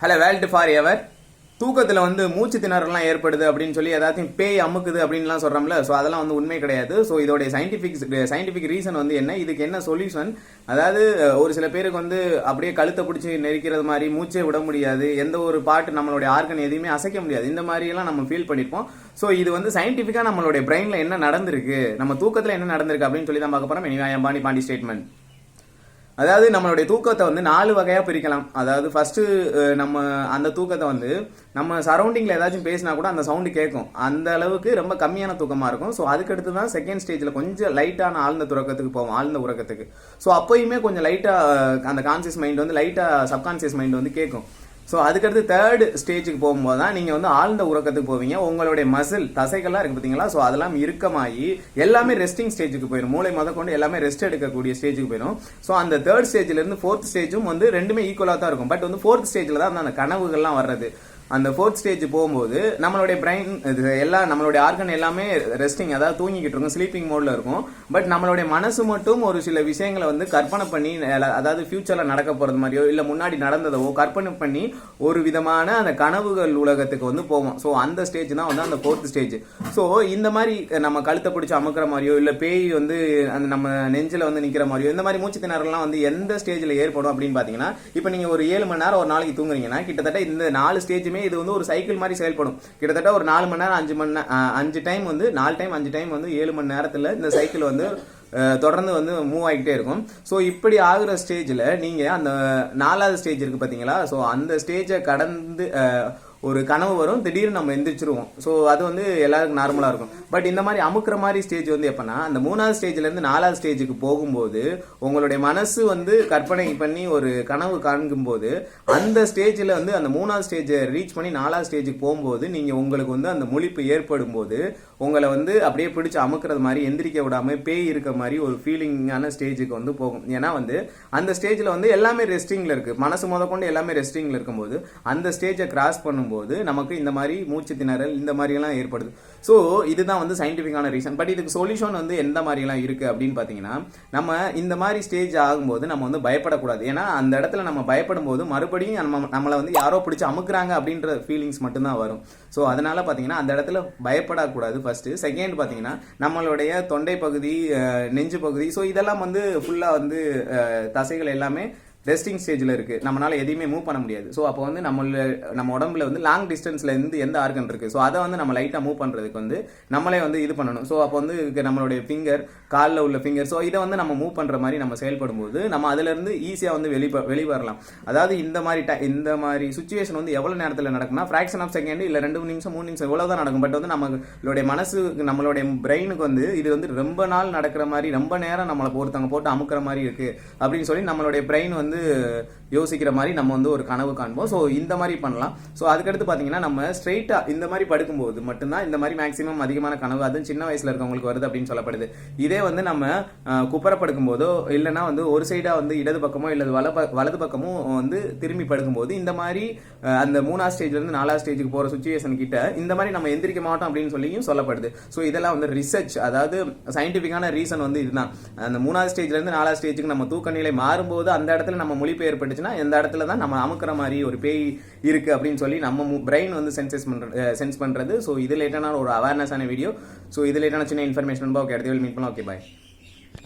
Hello world for ever தூக்கத்தில் வந்து மூச்சு திணறலாம் ஏற்படுது அப்படின்னு சொல்லி ஏதாச்சும் பேய் அமுக்குது அப்படின்லாம் சொல்கிறோம்ல ஸோ அதெல்லாம் வந்து உண்மை கிடையாது. ஸோ இதோடைய சயின்டிஃபிக் சயின்டிஃபிக் ரீசன் வந்து என்ன? இதுக்கு என்ன சொல்யூஷன் அதாவது ஒரு சில பேருக்கு வந்து அப்படியே கழுத்தை பிடிச்சி நெரிக்கிறது மாதிரி மூச்சே விட முடியாது. எந்த ஒரு பாட்டு நம்மளுடைய ஆர்கன் எதையுமே அசைக்க முடியாது. இந்த மாதிரியெல்லாம் நம்ம ஃபீல் பண்ணியிருப்போம் ஸோ இது வந்து சயின்டிஃபிக்காக நம்மளுடைய பிரெயினில் என்ன நடந்திருக்கு? நம்ம தூக்கத்தில் என்ன நடந்திருக்கு அப்படின்னு சொல்லி தான் பார்க்க போகிறோம் எனிவே பாண்டி பாண்டி ஸ்டேட்மெண்ட் அதாவது நம்மளுடைய தூக்கத்தை வந்து நாலு வகையா பிரிக்கலாம். அதாவது ஃபர்ஸ்ட் நம்ம அந்த தூக்கத்தை வந்து நம்ம சரௌண்டிங்ல ஏதாச்சும் பேசினா கூட அந்த சவுண்டு கேட்கும் அந்த அளவுக்கு ரொம்ப கம்மியான தூக்கமா இருக்கும். ஸோ அதுக்கடுத்து தான் செகண்ட் ஸ்டேஜ்ல கொஞ்சம் லைட்டான ஆழ்ந்த துறக்கத்துக்கு போவோம். ஆழ்ந்த உறக்கத்துக்கு. ஸோ அப்போயுமே கொஞ்சம் லைட்டா அந்த கான்சியஸ் மைண்ட் வந்து லைட்டா சப்கான்சியஸ் மைண்ட் வந்து கேட்கும் ஸோ அதுக்கடுத்து தேர்டு ஸ்டேஜுக்கு போகும்போது தான் நீங்கள் வந்து ஆழ்ந்த உறக்கத்துக்கு போவீங்க. உங்களுடைய மசில் தசைகள்லாம் இருக்கு பார்த்தீங்களா? ஸோ அதெல்லாம் இறுக்கமாகி எல்லாமே ரெஸ்டிங் ஸ்டேஜுக்கு போயிடும். மூளை முத கொண்டு எல்லாமே ரெஸ்ட் எடுக்கக்கூடிய ஸ்டேஜுக்கு போயிடும். ஸோ அந்த தேர்ட் ஸ்டேஜ்லேருந்து ஃபோர்த் ஸ்டேஜும் வந்து ரெண்டுமே ஈக்குவலாக தான் இருக்கும். பட் வந்து ஃபோர்த் ஸ்டேஜில் தான் அந்த கனவுகள்லாம் வர்றது. அந்த ஃபோர்த் ஸ்டேஜ் போகும்போது நம்மளுடைய பிரெயின் எல்லா நம்மளுடைய ஆர்கன் எல்லாமே ரெஸ்டிங் அதாவது தூங்கிக்கிட்டு இருக்கும் ஸ்லீப்பிங் மோட்ல இருக்கும். பட் நம்மளுடைய மனசு மட்டும் ஒரு சில விஷயங்களை வந்து கற்பனை பண்ணி அதாவது ஃபியூச்சர்ல நடக்க போறது மாதிரியோ இல்லை முன்னாடி நடந்ததவோ கற்பனை பண்ணி ஒரு விதமான அந்த கனவுகள் உலகத்துக்கு வந்து போவோம் ஸோ அந்த ஸ்டேஜ் தான் வந்து அந்த ஃபோர்த் ஸ்டேஜ் ஸோ இந்த மாதிரி நம்ம கழுத்தை பிடிச்சி அமுக்கிற மாதிரியோ இல்லை பேய் வந்து அந்த நம்ம நெஞ்சில் வந்து நிற்கிற மாதிரியோ இந்த மாதிரி மூச்சு திணறலாம் வந்து எந்த ஸ்டேஜில் ஏற்படும் அப்படின்னு பார்த்தீங்கன்னா இப்போ நீங்கள் ஒரு ஏழு மணி நேரம் ஒரு நாளைக்கு தூங்குறீங்கன்னா கிட்டத்தட்ட இந்த நாலு ஸ்டேஜுமே இது வந்து ஒரு சைக்கிள் மாதிரி செயல்படும். கிட்டத்தட்ட ஒரு நாலு மணி நேரம் அஞ்சு மணி அஞ்சு டைம் வந்து நாலு டைம் அஞ்சு டைம் வந்து ஏழு மணி நேரத்தில் இந்த சைக்கிள் வந்து தொடர்ந்து வந்து மூவ் ஆகிட்டே இருக்கும். ஸோ இப்படி ஆகுற ஸ்டேஜில் நீங்கள் அந்த நாலாவது ஸ்டேஜ் இருக்குது பார்த்தீங்களா ஸோ அந்த ஸ்டேஜை கடந்து ஒரு கனவு வரும் திடீர்னு நம்ம எந்திரிச்சிருவோம். ஸோ அது வந்து எல்லாருக்கும் நார்மலாக இருக்கும். பட் இந்த மாதிரி அமுக்கிற மாதிரி ஸ்டேஜ் வந்து எப்போனா அந்த மூணாவது ஸ்டேஜ்லேருந்து நாலாவது ஸ்டேஜுக்கு போகும்போது உங்களுடைய மனசு வந்து கற்பனை பண்ணி ஒரு கனவு காண்கும்போது அந்த ஸ்டேஜில் வந்து அந்த மூணாவது ஸ்டேஜை ரீச் பண்ணி நாலாவது ஸ்டேஜுக்கு போகும்போது நீங்கள் உங்களுக்கு வந்து அந்த முழிப்பு ஏற்படும் போது உங்களை வந்து அப்படியே பிடிச்சி அமுக்கிறது மாதிரி எந்திரிக்க விடாமல் பேய் இருக்க மாதிரி ஒரு ஃபீலிங்கான ஸ்டேஜுக்கு வந்து போகும். ஏன்னா வந்து அந்த ஸ்டேஜில் வந்து எல்லாமே ரெஸ்டிங்கில் இருக்குது மனசு முத கொண்டு எல்லாமே ரெஸ்டிங்கில் இருக்கும்போது அந்த ஸ்டேஜை கிராஸ் பண்ணும்போது போது நமக்கு இந்த மாதிரி மூச்சு திணறல் இந்த மாதிரியெல்லாம் ஏற்படுது. ஸோ இதுதான் வந்து சயின்டிஃபிக்கான ரீசன் பட் இதுக்கு சொல்யூஷன் வந்து எந்த மாதிரிலாம் இருக்குது அப்படின்னு பார்த்தீங்கன்னா நம்ம இந்த மாதிரி ஸ்டேஜ் ஆகும்போது நம்ம வந்து பயப்படக்கூடாது. ஏன்னா அந்த இடத்துல நம்ம பயப்படும் போது மறுபடியும் நம்ம நம்மளை வந்து யாரோ பிடிச்சி அமுக்குறாங்க அப்படின்ற ஃபீலிங்ஸ் மட்டும்தான் வரும். ஸோ அதனால் பார்த்தீங்கன்னா அந்த இடத்துல பயப்படக்கூடாது ஃபர்ஸ்ட் செகண்ட் பார்த்தீங்கன்னா நம்மளுடைய தொண்டை பகுதி நெஞ்சு பகுதி. ஸோ இதெல்லாம் வந்து ஃபுல்லாக வந்து தசைகள் எல்லாமே ரெஸ்டிங் ஸ்டேஜில் இருக்குது நம்மளால் எதையுமே மூவ் பண்ண முடியாது. ஸோ அப்போ வந்து நம்மள நம்ம உடம்புல வந்து லாங் டிஸ்டன்ஸில் இருந்து எந்த ஆர்கன் இருக்குது ஸோ அதை வந்து நம்ம லைட்டாக மூவ் பண்ணுறதுக்கு வந்து நம்மளே வந்து இது பண்ணணும். ஸோ அப்போ வந்து நம்மளுடைய ஃபிங்கர் காலில் உள்ள ஃபிங்கர் ஸோ இதை வந்து நம்ம மூவ் பண்ணுற மாதிரி நம்ம செயல்படும் போது நம்ம அதுல இருந்து ஈஸியாக வந்து வெளி வெளிவரலாம் அதாவது இந்த மாதிரி ட இந்த மாதிரி சுச்சுவேஷன் வந்து எவ்வளோ நேரத்தில் நடக்கும்னா ஃப்ராக்ஷன் ஆஃப் செகண்ட் இல்லை ரெண்டு நிமிஷம் மூணு நிமிஷம் இவ்வளோ தான் நடக்கும். பட் வந்து நம்மளுடைய மனசு நம்மளுடைய பிரெயினுக்கு வந்து இது வந்து ரொம்ப நாள் நடக்கிற மாதிரி ரொம்ப நேரம் நம்மளை ஒருத்தவங்க போட்டு அமுக்கிற மாதிரி இருக்குது அப்படின்னு சொல்லி நம்மளுடைய பிரெயின் வந்து யோசிக்கிற மாதிரி நம்ம வந்து ஒரு கனவு காண்போம். ஸோ இந்த மாதிரி பண்ணலாம். ஸோ அதுக்கடுத்து பார்த்தீங்கன்னா நம்ம ஸ்ட்ரெயிட்டாக இந்த மாதிரி படுக்கும்போது மட்டும்தான் இந்த மாதிரி மேக்ஸிமம் அதிகமான கனவு அதுவும் சின்ன வயசில் இருக்கவங்களுக்கு வருது அப்படின்னு சொல்லப்படுது. இதே வந்து நம்ம அஹ், குப்புற படுக்கும்போதோ இல்லைன்னா வந்து ஒரு சைடாக வந்து இடது பக்கமோ இல்லது வல வலது பக்கமோ வந்து திரும்பி படுக்கும்போது இந்த மாதிரி அந்த மூணாவது ஸ்டேஜ்லேருந்து நாலாவது ஸ்டேஜுக்கு போகிற சுச்சுவேஷன் கிட்ட இந்த மாதிரி நம்ம எந்திரிக்க மாட்டோம் அப்படின்னு சொல்லியும் சொல்லப்படுது. ஸோ இதெல்லாம் வந்து ரிசர்ச் அதாவது சயின்டிஃபிக்கான ரீசன் வந்து இதுதான். அந்த மூணாவது ஸ்டேஜ்லேருந்து நாலாவது ஸ்டேஜுக்கு நம்ம தூக்க நிலை மாறும்போது அந்த இடத்துல நம்ம நம்ம மொழிபெயர்ப்பட்டுச்சுன்னா இந்த இடத்துல தான் நம்ம அமுக்குற மாதிரி ஒரு பேய் இருக்கு அப்படின்னு சொல்லி நம்ம பிரெயின் வந்து சென்சஸ் பண்றது சென்ஸ் பண்றது. ஸோ இது லேட்டான ஒரு அவேர்னஸான வீடியோ ஸோ இது லேட்டான சின்ன இன்ஃபர்மேஷன் ஓகே அடுத்த மீட் பண்ணலாம். Okay bye